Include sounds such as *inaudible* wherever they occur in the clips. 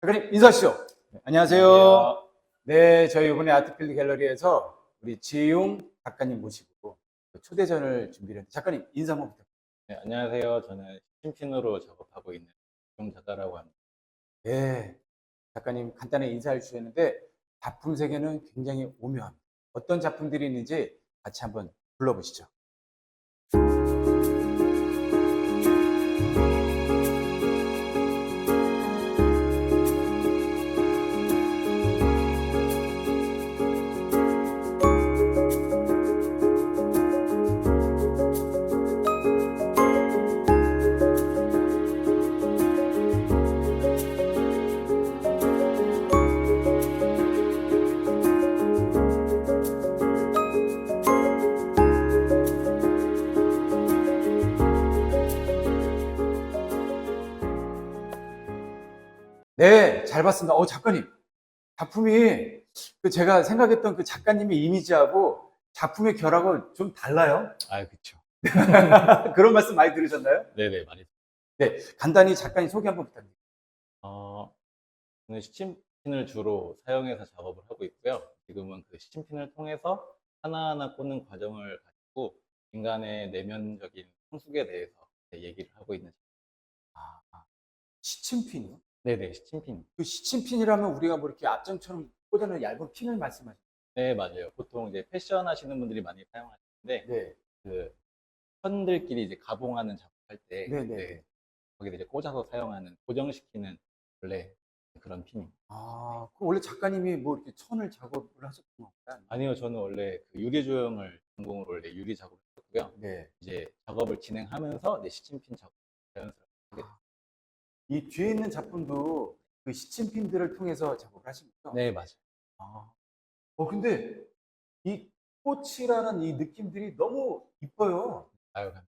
작가님 인사하시죠. 네, 안녕하세요. 네, 저희 이번에 아트필드 갤러리에서 우리 지용 작가님 모시고 초대전을 준비를 했는데 작가님 인사 한번 부탁드립니다. 네, 안녕하세요. 저는 심핀으로 작업하고 있는 용 작가라고 합니다. 네, 작가님 간단히 인사해 주셨는데 작품 세계는 굉장히 오묘합니다. 어떤 작품들이 있는지 같이 한번 불러보시죠. 네, 잘 봤습니다. 어, 작가님. 작품이 그 제가 생각했던 그 작가님의 이미지하고 작품의 결하고 좀 달라요. 아, 그쵸. *laughs* 그런 말씀 많이 들으셨나요? 네네, 많이. 네, 간단히 작가님 소개 한번 부탁드립니다. 어, 저는 시침핀을 주로 사용해서 작업을 하고 있고요. 지금은 그 시침핀을 통해서 하나하나 꽂는 과정을 가지고 인간의 내면적인 성숙에 대해서 얘기를 하고 있는. 아, 시침핀이요? 네네, 시침핀. 그 시침핀이라면 우리가 뭐 이렇게 앞정처럼 꽂아놓은 얇은 핀을 말씀하시죠? 네, 맞아요. 보통 이제 패션 하시는 분들이 많이 사용하시는데, 네. 그, 선들끼리 이제 가봉하는 작업할 때, 네네. 네, 거기다 이제 꽂아서 사용하는, 고정시키는 원래 그런 핀입니다. 아, 그 원래 작가님이 뭐 이렇게 천을 작업을 하셨던 건가요? 아니요, 저는 원래 그 유리 조형을 전공으로 원래 유리 작업을 했고요. 네. 이제 작업을 진행하면서 내 시침핀 작업 자연스럽게. 이 뒤에 있는 작품도 그 시침핀들을 통해서 작업을 하신 거죠? 네, 맞아요. 아. 어, 근데 이 꽃이라는 이 느낌들이 너무 이뻐요. 아유, 감-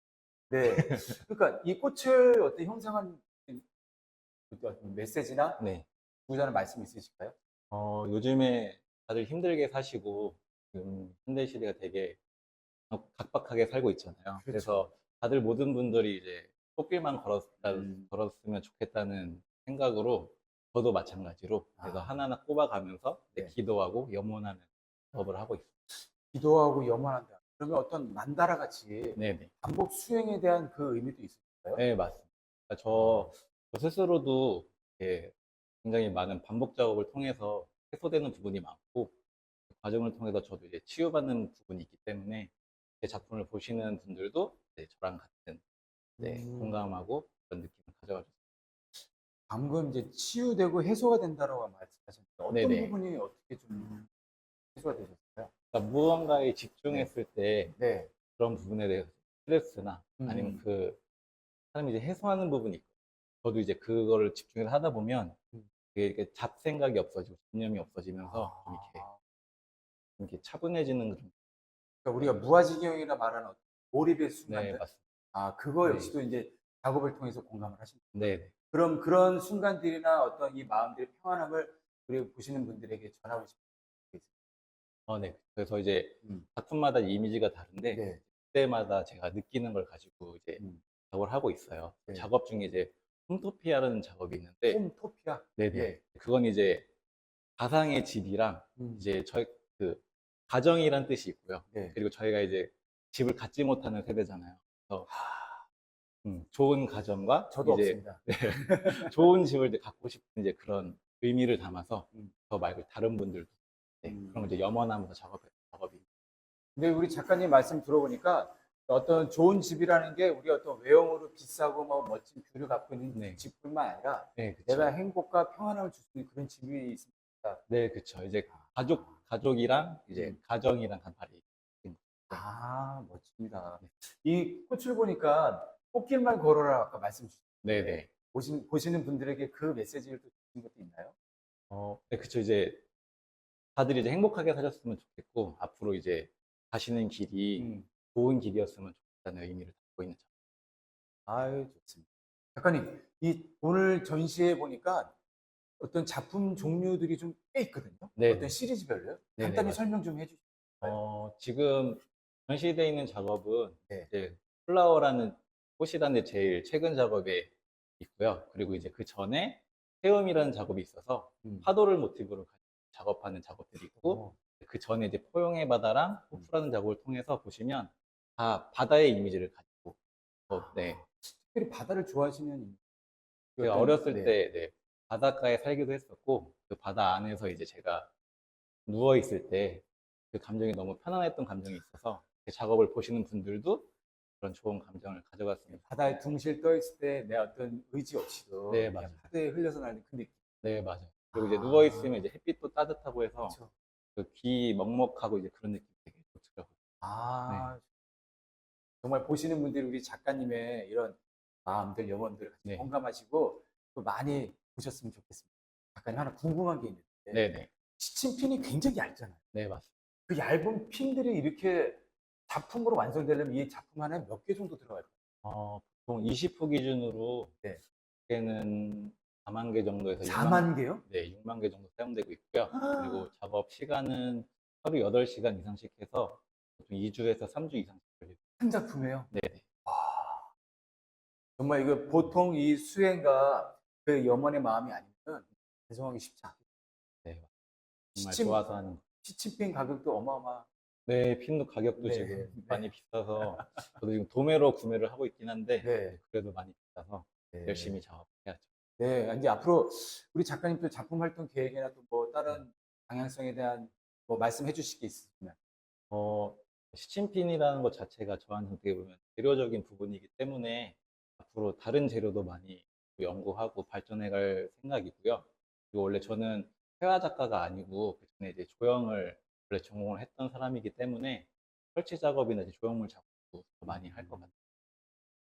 네. 그러니까 이 꽃을 어떤 형상한 어떤 메시지나 네. 주고자는 말씀 있으실까요? 어, 요즘에 다들 힘들게 사시고 지금 현대 시대가 되게 각박하게 살고 있잖아요. 그래서 다들 모든 분들이 이제 꽃길만 걸었다, 음. 걸었으면 좋겠다는 생각으로 저도 마찬가지로 그래서 아. 하나하나 꼽아가면서 네. 기도하고 염원하는 작업을 하고 있어요. 기도하고 염원한다. 그러면 어떤 만다라 같이 네네. 반복 수행에 대한 그 의미도 있을까요? 네, 맞습니다. 그러니까 저, 저 스스로도 이렇게 굉장히 많은 반복 작업을 통해서 해소되는 부분이 많고, 그 과정을 통해서 저도 이제 치유받는 부분이 있기 때문에 제 작품을 보시는 분들도 이제 저랑 같은 네, 음. 공감하고 그런 느낌을 가져가죠. 방금 이제 치유되고 해소가 된다라고 말씀하셨는데 어떤 네네. 부분이 어떻게 좀 해소가 되셨어요? 그러니까 무언가에 집중했을 때 네. 그런 부분에 대해서 스트레스나 음. 아니면 그 사람이 이제 해소하는 부분이 있고, 저도 이제 그거를 집중해서 하다 보면 음. 그게 이렇게 잡생각이 없어지고 잡념이 없어지면서 좀 이렇게 아, 이렇게 차분해지는 그런 그러니까 우리가 무아지경이라 말하는 어떤 몰입의 순간들. 네 맞습니다. 아, 그거 네. 역시도 이제 작업을 통해서 공감을 하신 거예요. 네, 네. 그럼 그런 순간들이나 어떤 이 마음들의 평안함을 우리 보시는 분들에게 전하고 있어요. 어, 네. 그래서 이제 음. 작품마다 이미지가 다른데 네. 그때마다 제가 느끼는 걸 가지고 이제 음. 작업을 하고 있어요. 네. 작업 중에 이제 홈토피아라는 작업이 있는데, 홈토피아. 네네. 예. 그건 이제 가상의 집이랑 음. 이제 저희 그 가정이란 뜻이 있고요. 네. 그리고 저희가 이제 집을 갖지 못하는 세대잖아요. 그래서 음, 좋은 가정과 저도 이제 없습니다. *laughs* 좋은 집을 갖고 싶은 이제 그런 의미를 담아서 음. 저 말고 다른 분들도 네, 음. 그런 걸 이제 염원하면서 작업해 작업이 근데 우리 작가님 말씀 들어보니까 어떤 좋은 집이라는 게 우리 어떤 외형으로 비싸고 뭐 멋진 뷰를 갖고 있는 네. 집뿐만 아니라 네, 그쵸. 내가 행복과 평안함을 줄 수 있는 그런 집이 있습니다. 네, 그렇죠. 이제 가족 가족이랑 이제 음. 가정이랑 간발이 아, 멋집니다. 이 꽃을 보니까 꽃길만 걸어라 아까 말씀 주셨는데 네, 네. 보신, 보시는 분들에게 그 메시지를 또 주신 것도 있나요? 어, 네, 그쵸. 이제 다들 이제 행복하게 사셨으면 좋겠고 앞으로 이제 가시는 길이 음. 좋은 길이었으면 좋겠다는 의미를 담고 있는 작품. 아유, 좋습니다. 작가님, 이 오늘 전시회 보니까 어떤 작품 종류들이 좀 꽤 있거든요. 네. 어떤 시리즈별로요. 네, 간단히 네, 설명 좀 해주시죠. 어, 지금 전시되어 있는 작업은 네. 이제 플라워라는 꽃이라는 데 제일 최근 작업에 있고요. 그리고 이제 그 전에 태음이라는 작업이 있어서 음. 파도를 모티브로 작업하는 작업들이 있고 어. 그 전에 이제 포용의 바다랑 음. 호프라는 작업을 통해서 보시면 다 바다의 이미지를 가지고 어, 네. 특별히 바다를 좋아하시는 제가 어떤- 어렸을 네. 때 네, 바닷가에 살기도 했었고 그 바다 안에서 이제 제가 누워 있을 때 그 감정이 너무 편안했던 감정이 있어서 그 작업을 보시는 분들도 그런 좋은 감정을 가져갔습니다. 바다에 둥실 떠 있을 때 내 어떤 의지 없이도 네, 그냥 맞아요. 파도에 흘려서 나는 그 느낌. 네 맞아요. 그리고 이제 아. 누워 있으면 이제 햇빛도 따뜻하고 해서 그렇죠. 그 귀 먹먹하고 이제 그런 느낌이 되게 좋더라고요. 아, 네. 정말 보시는 분들이 우리 작가님의 이런 마음들, 염원들 같이 네. 공감하시고 또 많이 보셨으면 좋겠습니다. 작가님 하나 궁금한 게 있는데 네 네. 시침핀이 굉장히 얇잖아요. 네 맞습니다. 그 얇은 핀들이 이렇게 작품으로 완성되려면 이 작품 안에 몇 개 정도 들어갈까요? 어, 보통 20호 기준으로 네. 개는 4만 개 정도에서 4만 개요? 네, 6만 개 정도 사용되고 있고요. 아. 그리고 작업 시간은 하루 8시간 이상씩 해서 보통 2주에서 3주 이상씩 걸리고 한 작품이에요? 네. 와, 정말 이거 보통 이 수행과 그 염원의 마음이 아니면 배송하기 쉽지 않아요. 네. 정말 시침- 좋아서 하는 거. 시침핀 가격도 어마어마. 네, 핀도 가격도 네, 지금 네. 많이 비싸서 저도 지금 도매로 구매를 하고 있긴 한데 네. 그래도 많이 비싸서 네. 열심히 작업해야죠. 네, 이제 앞으로 우리 작가님 또 작품 활동 계획이나 또 뭐 다른 방향성에 대한 뭐 말씀해 주실 게 있으시면. 어, 시침핀이라는 것 자체가 저한테 어떻게 보면 재료적인 부분이기 때문에 앞으로 다른 재료도 많이 연구하고 발전해 갈 생각이고요. 그리고 원래 저는 회화 작가가 아니고 그 전에 이제 조형을 원래 전공을 했던 사람이기 때문에 설치 작업이나 조형물 작업도 더 많이 할 것 같아요.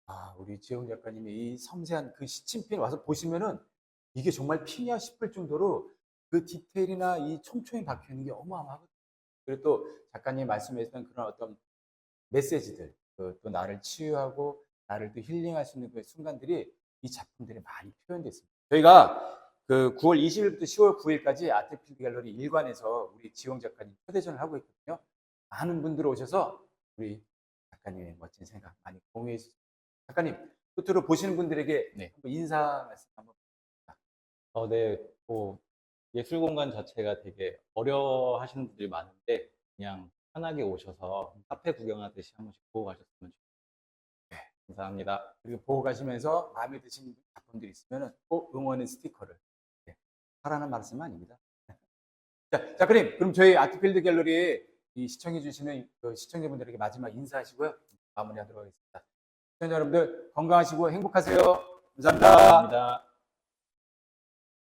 아, 우리 지영 작가님이 이 섬세한 그 시침핀 와서 보시면은 이게 정말 핀이야 싶을 정도로 그 디테일이나 이 촘촘히 박혀 있는 게 어마어마하거든요. 그리고 또 작가님 말씀하셨던 그런 어떤 메시지들, 그 또 나를 치유하고 나를 또 힐링할 수 있는 그 순간들이 이 작품들이 많이 표현되어 있습니다. 저희가 그 9월 20일부터 10월 9일까지 아트필드 갤러리 일관에서 우리 지용 작가님 초대전을 하고 있거든요. 많은 분들 오셔서 우리 작가님의 멋진 생각 많이 공유해 주세요. 작가님, 끝으로 보시는 분들에게 네. 한번 인사 말씀 한번. 어, 네, 뭐 예술 공간 자체가 되게 어려워 하시는 분들이 많은데 그냥 편하게 오셔서 카페 구경하듯이 한 번씩 보고 가셨으면 좋겠습니다. 네, 감사합니다. 그리고 보고 가시면서 마음에 드시는 작품들이 있으면 꼭 응원의 스티커를 네, 하라는 말씀은 아닙니다. *laughs* 자, 작가님, 그럼 저희 아트필드 갤러리에 이 시청해 주시는 그 시청자분들에게 마지막 인사하시고요. 마무리하도록 하겠습니다. 시청자 여러분들 건강하시고 행복하세요. 감사합니다. 감사합니다.